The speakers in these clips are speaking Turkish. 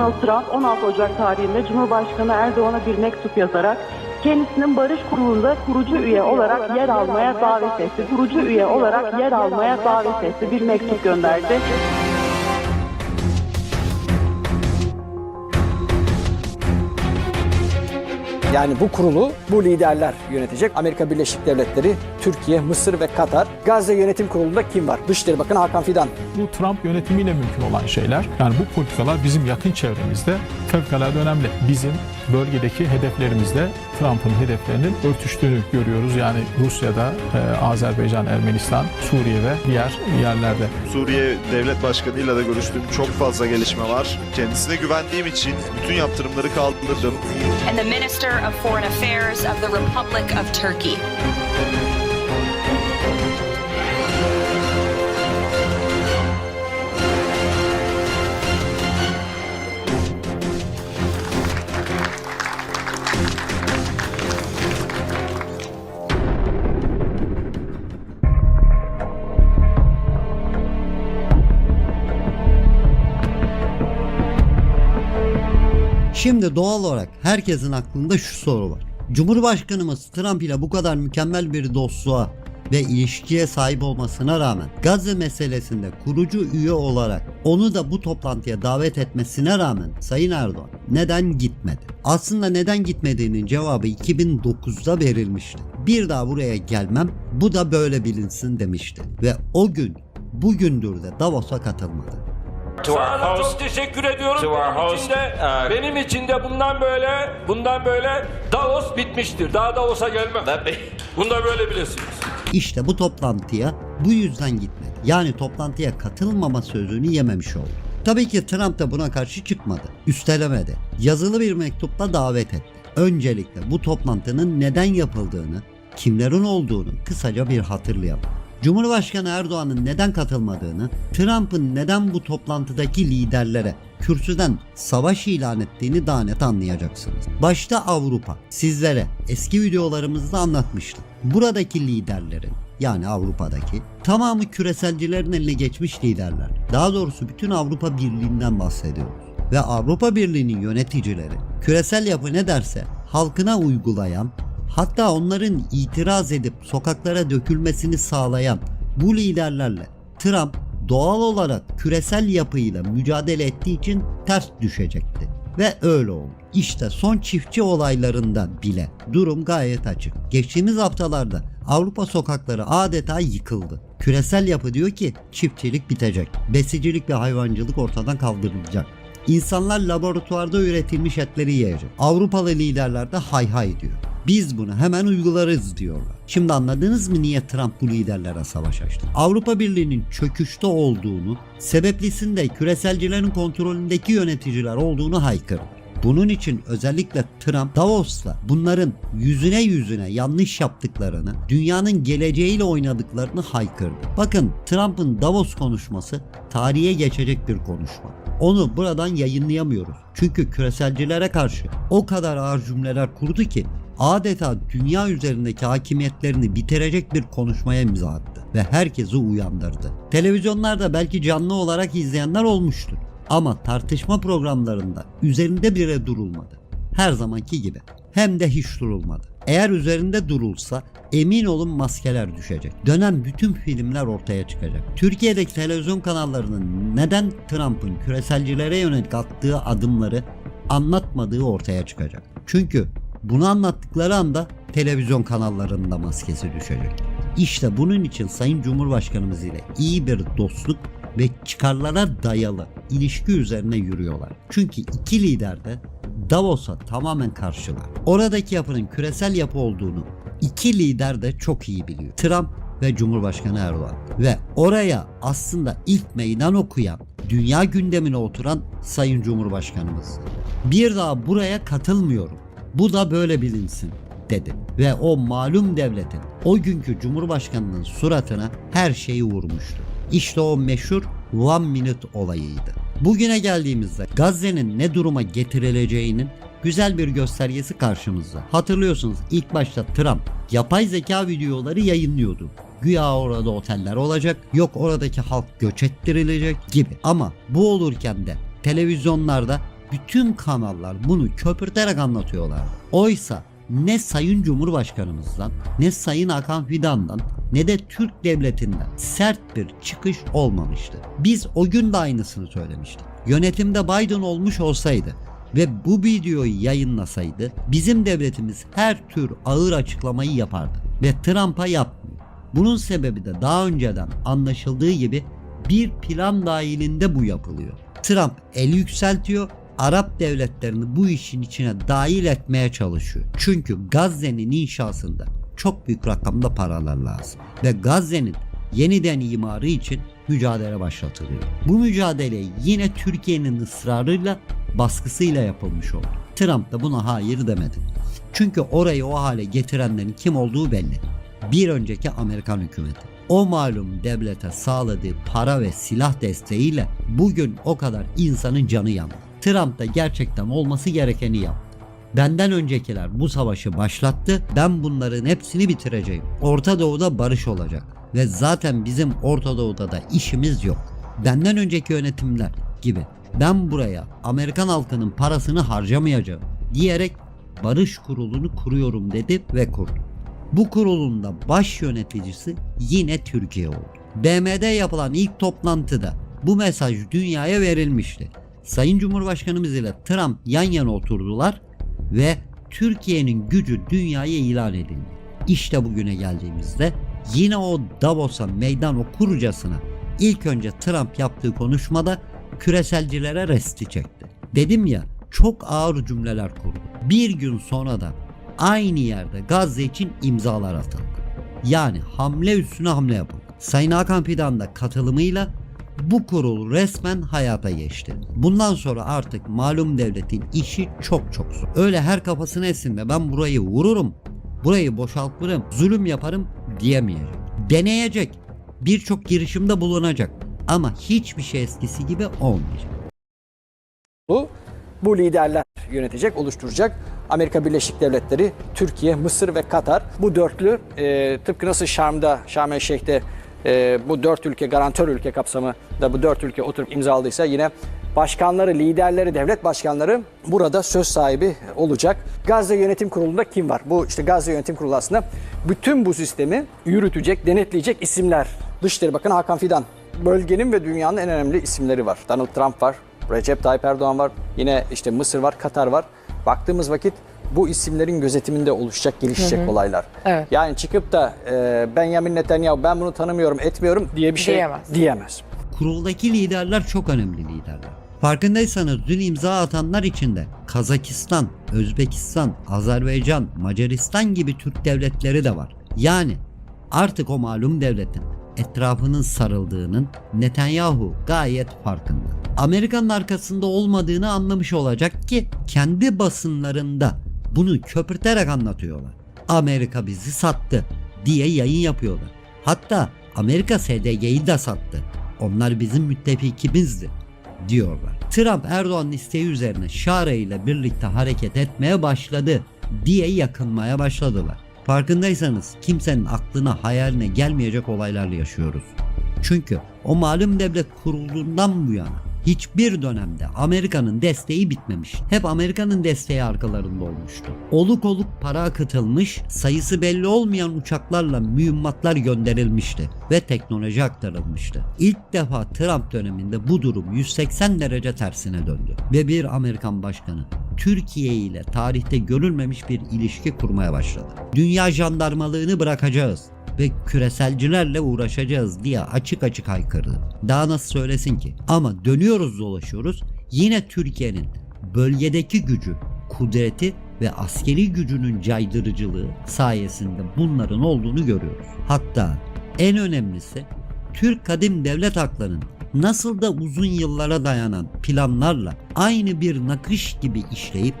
Donald Trump 16 Ocak tarihinde Cumhurbaşkanı Erdoğan'a bir mektup yazarak kendisinin barış kurulunda kurucu üye olarak yer almaya davet etti. Kurucu üye olarak yer almaya davet etti. Bir mektup gönderdi. Yani bu kurulu bu liderler yönetecek. Amerika Birleşik Devletleri, Türkiye, Mısır ve Katar. Gazze Yönetim Kurulu'nda kim var? Dışişleri Bakanı Hakan Fidan. Bu Trump yönetimiyle mümkün olan şeyler. Yani bu politikalar bizim yakın çevremizde fevkalade önemli. Bizim bölgedeki hedeflerimizle Trump'ın hedeflerinin örtüştüğünü görüyoruz. Yani Rusya'da, e, Azerbaycan, Ermenistan, Suriye ve diğer yerlerde. Suriye Devlet Başkanı'yla da görüştüğüm çok fazla gelişme var. Kendisine güvendiğim için bütün yaptırımları kaldırdım. and the Minister of Foreign Affairs of the Republic of Turkey. Şimdi doğal olarak herkesin aklında şu soru var. Cumhurbaşkanımız Trump ile bu kadar mükemmel bir dostluğa ve ilişkiye sahip olmasına rağmen Gazze meselesinde kurucu üye olarak onu da bu toplantıya davet etmesine rağmen Sayın Erdoğan neden gitmedi? Aslında neden gitmediğinin cevabı 2009'da verilmişti. Bir daha buraya gelmem bu da böyle bilinsin demişti. Ve o gün bugündür de Davos'a katılmadı. To our Sana host, çok teşekkür ediyorum. to benim host, için de, uh, benim için de bundan böyle, bundan böyle Davos bitmiştir. Daha Davos'a gelmem. Bunu da böyle bilirsiniz. İşte bu toplantıya bu yüzden gitmedi. Yani toplantıya katılmama sözünü yememiş oldu. Tabii ki Trump da buna karşı çıkmadı. Üstelemedi. Yazılı bir mektupla davet etti. Öncelikle bu toplantının neden yapıldığını, kimlerin olduğunu kısaca bir hatırlayalım. Cumhurbaşkanı Erdoğan'ın neden katılmadığını, Trump'ın neden bu toplantıdaki liderlere kürsüden savaş ilan ettiğini daha net anlayacaksınız. Başta Avrupa. Sizlere eski videolarımızda anlatmıştım. Buradaki liderlerin yani Avrupa'daki tamamı küreselcilerin eline geçmiş liderler. Daha doğrusu bütün Avrupa Birliği'nden bahsediyoruz. Ve Avrupa Birliği'nin yöneticileri küresel yapı ne derse halkına uygulayan hatta onların itiraz edip sokaklara dökülmesini sağlayan bu liderlerle Trump doğal olarak küresel yapıyla mücadele ettiği için ters düşecekti. Ve öyle oldu. İşte son çiftçi olaylarında bile durum gayet açık. Geçtiğimiz haftalarda Avrupa sokakları adeta yıkıldı. Küresel yapı diyor ki çiftçilik bitecek. Besicilik ve hayvancılık ortadan kaldırılacak. İnsanlar laboratuvarda üretilmiş etleri yiyecek. Avrupalı liderler de hay hay diyor. Biz bunu hemen uygularız diyorlar. Şimdi anladınız mı niye Trump bu liderlere savaş açtı? Avrupa Birliği'nin çöküşte olduğunu, sebeplisinde küreselcilerin kontrolündeki yöneticiler olduğunu haykırdı. Bunun için özellikle Trump Davos'ta bunların yüzüne yüzüne yanlış yaptıklarını, dünyanın geleceğiyle oynadıklarını haykırdı. Bakın Trump'ın Davos konuşması tarihe geçecek bir konuşma. Onu buradan yayınlayamıyoruz. Çünkü küreselcilere karşı o kadar ağır cümleler kurdu ki adeta dünya üzerindeki hakimiyetlerini bitirecek bir konuşmaya imza attı ve herkesi uyandırdı. Televizyonlarda belki canlı olarak izleyenler olmuştur. Ama tartışma programlarında üzerinde bile durulmadı. Her zamanki gibi. Hem de hiç durulmadı. Eğer üzerinde durulsa emin olun maskeler düşecek. Dönen bütün filmler ortaya çıkacak. Türkiye'deki televizyon kanallarının neden Trump'ın küreselcilere yönelik attığı adımları anlatmadığı ortaya çıkacak. Çünkü bunu anlattıkları anda televizyon kanallarında maskesi düşecek. İşte bunun için Sayın Cumhurbaşkanımız ile iyi bir dostluk ve çıkarlara dayalı ilişki üzerine yürüyorlar. Çünkü iki lider de Davos'a tamamen karşılar. Oradaki yapının küresel yapı olduğunu iki lider de çok iyi biliyor. Trump ve Cumhurbaşkanı Erdoğan. Ve oraya aslında ilk meydan okuyan, dünya gündemine oturan Sayın Cumhurbaşkanımız. Bir daha buraya katılmıyorum. Bu da böyle bilinsin dedi. Ve o malum devletin o günkü Cumhurbaşkanının suratına her şeyi vurmuştu. İşte o meşhur One Minute olayıydı. Bugüne geldiğimizde Gazze'nin ne duruma getirileceğinin güzel bir göstergesi karşımızda. Hatırlıyorsunuz ilk başta Trump yapay zeka videoları yayınlıyordu. Güya orada oteller olacak, yok oradaki halk göç ettirilecek gibi. Ama bu olurken de televizyonlarda bütün kanallar bunu köpürterek anlatıyorlar. Oysa ne Sayın Cumhurbaşkanımızdan, ne Sayın Hakan Fidan'dan, ne de Türk Devleti'nden sert bir çıkış olmamıştı. Biz o gün de aynısını söylemiştik. Yönetimde Biden olmuş olsaydı ve bu videoyu yayınlasaydı bizim devletimiz her tür ağır açıklamayı yapardı ve Trump'a yapmıyor. Bunun sebebi de daha önceden anlaşıldığı gibi bir plan dahilinde bu yapılıyor. Trump el yükseltiyor, Arap devletlerini bu işin içine dahil etmeye çalışıyor. Çünkü Gazze'nin inşasında çok büyük rakamda paralar lazım. Ve Gazze'nin yeniden imarı için mücadele başlatılıyor. Bu mücadele yine Türkiye'nin ısrarıyla baskısıyla yapılmış oldu. Trump da buna hayır demedi. Çünkü orayı o hale getirenlerin kim olduğu belli. Bir önceki Amerikan hükümeti. O malum devlete sağladığı para ve silah desteğiyle bugün o kadar insanın canı yandı. Trump da gerçekten olması gerekeni yaptı. Benden öncekiler bu savaşı başlattı. Ben bunların hepsini bitireceğim. Orta Doğu'da barış olacak. Ve zaten bizim Orta Doğu'da da işimiz yok. Benden önceki yönetimler gibi ben buraya Amerikan halkının parasını harcamayacağım diyerek barış kurulunu kuruyorum dedi ve kurdu. Bu kurulun da baş yöneticisi yine Türkiye oldu. BM'de yapılan ilk toplantıda bu mesaj dünyaya verilmişti. Sayın Cumhurbaşkanımız ile Trump yan yana oturdular ve Türkiye'nin gücü dünyaya ilan edildi. İşte bugüne geldiğimizde yine o Davos'a meydan okurcasına ilk önce Trump yaptığı konuşmada küreselcilere resti çekti. Dedim ya çok ağır cümleler kurdu. Bir gün sonra da aynı yerde Gazze için imzalar atıldı. Yani hamle üstüne hamle yapıldı. Sayın Hakan Fidan da katılımıyla bu kurul resmen hayata geçti. Bundan sonra artık malum devletin işi çok çok zor. Öyle her kafasına esin ve ben burayı vururum, burayı boşaltırım, zulüm yaparım diyemeyecek. Deneyecek, birçok girişimde bulunacak ama hiçbir şey eskisi gibi olmayacak. Bu, bu liderler yönetecek, oluşturacak. Amerika Birleşik Devletleri, Türkiye, Mısır ve Katar. Bu dörtlü e, tıpkı nasıl Şam'da, Şarm El Şeyh'te e, bu dört ülke, garantör ülke kapsamı da bu dört ülke oturup imzaladıysa yine başkanları, liderleri, devlet başkanları burada söz sahibi olacak. Gazze Yönetim Kurulu'nda kim var? Bu işte Gazze Yönetim Kurulu aslında bütün bu sistemi yürütecek, denetleyecek isimler. Dışişleri Bakanı Hakan Fidan. Bölgenin ve dünyanın en önemli isimleri var. Donald Trump var, Recep Tayyip Erdoğan var, yine işte Mısır var, Katar var. Baktığımız vakit bu isimlerin gözetiminde oluşacak, gelişecek olaylar. Evet. Yani çıkıp da e, Benjamin Netanyahu ben bunu tanımıyorum, etmiyorum diye bir şey Diyemez. diyemez. Kuruldaki liderler çok önemli liderler. Farkındaysanız dün imza atanlar içinde Kazakistan, Özbekistan, Azerbaycan, Macaristan gibi Türk devletleri de var. Yani artık o malum devletin etrafının sarıldığının Netanyahu gayet farkında. Amerika'nın arkasında olmadığını anlamış olacak ki kendi basınlarında bunu köpürterek anlatıyorlar. Amerika bizi sattı diye yayın yapıyorlar. Hatta Amerika SDG'yi de sattı. Onlar bizim müttefikimizdi diyorlar. Trump Erdoğan'ın isteği üzerine Şare ile birlikte hareket etmeye başladı diye yakınmaya başladılar. Farkındaysanız kimsenin aklına hayaline gelmeyecek olaylarla yaşıyoruz. Çünkü o malum devlet kurulduğundan bu yana hiçbir dönemde Amerika'nın desteği bitmemiş. Hep Amerika'nın desteği arkalarında olmuştu. Oluk oluk para akıtılmış, sayısı belli olmayan uçaklarla mühimmatlar gönderilmişti ve teknoloji aktarılmıştı. İlk defa Trump döneminde bu durum 180 derece tersine döndü ve bir Amerikan başkanı Türkiye ile tarihte görülmemiş bir ilişki kurmaya başladı. Dünya jandarmalığını bırakacağız ve küreselcilerle uğraşacağız diye açık açık haykırdı. Daha nasıl söylesin ki? Ama dönüyoruz dolaşıyoruz yine Türkiye'nin bölgedeki gücü, kudreti ve askeri gücünün caydırıcılığı sayesinde bunların olduğunu görüyoruz. Hatta en önemlisi Türk kadim devlet haklarının nasıl da uzun yıllara dayanan planlarla aynı bir nakış gibi işleyip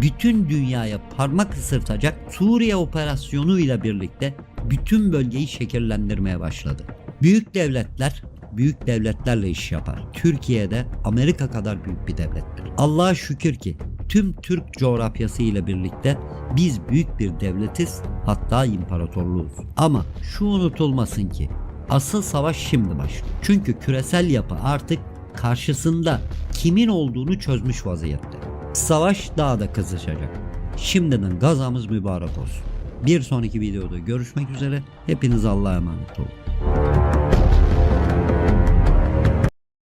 bütün dünyaya parmak ısırtacak Suriye operasyonu ile birlikte bütün bölgeyi şekillendirmeye başladı. Büyük devletler büyük devletlerle iş yapar. Türkiye'de Amerika kadar büyük bir devlettir. Allah'a şükür ki tüm Türk coğrafyası ile birlikte biz büyük bir devletiz hatta imparatorluğuz. Ama şu unutulmasın ki asıl savaş şimdi başlıyor. Çünkü küresel yapı artık karşısında kimin olduğunu çözmüş vaziyette. Savaş daha da kızışacak. Şimdiden gazamız mübarek olsun. Bir sonraki videoda görüşmek üzere. Hepiniz Allah'a emanet olun.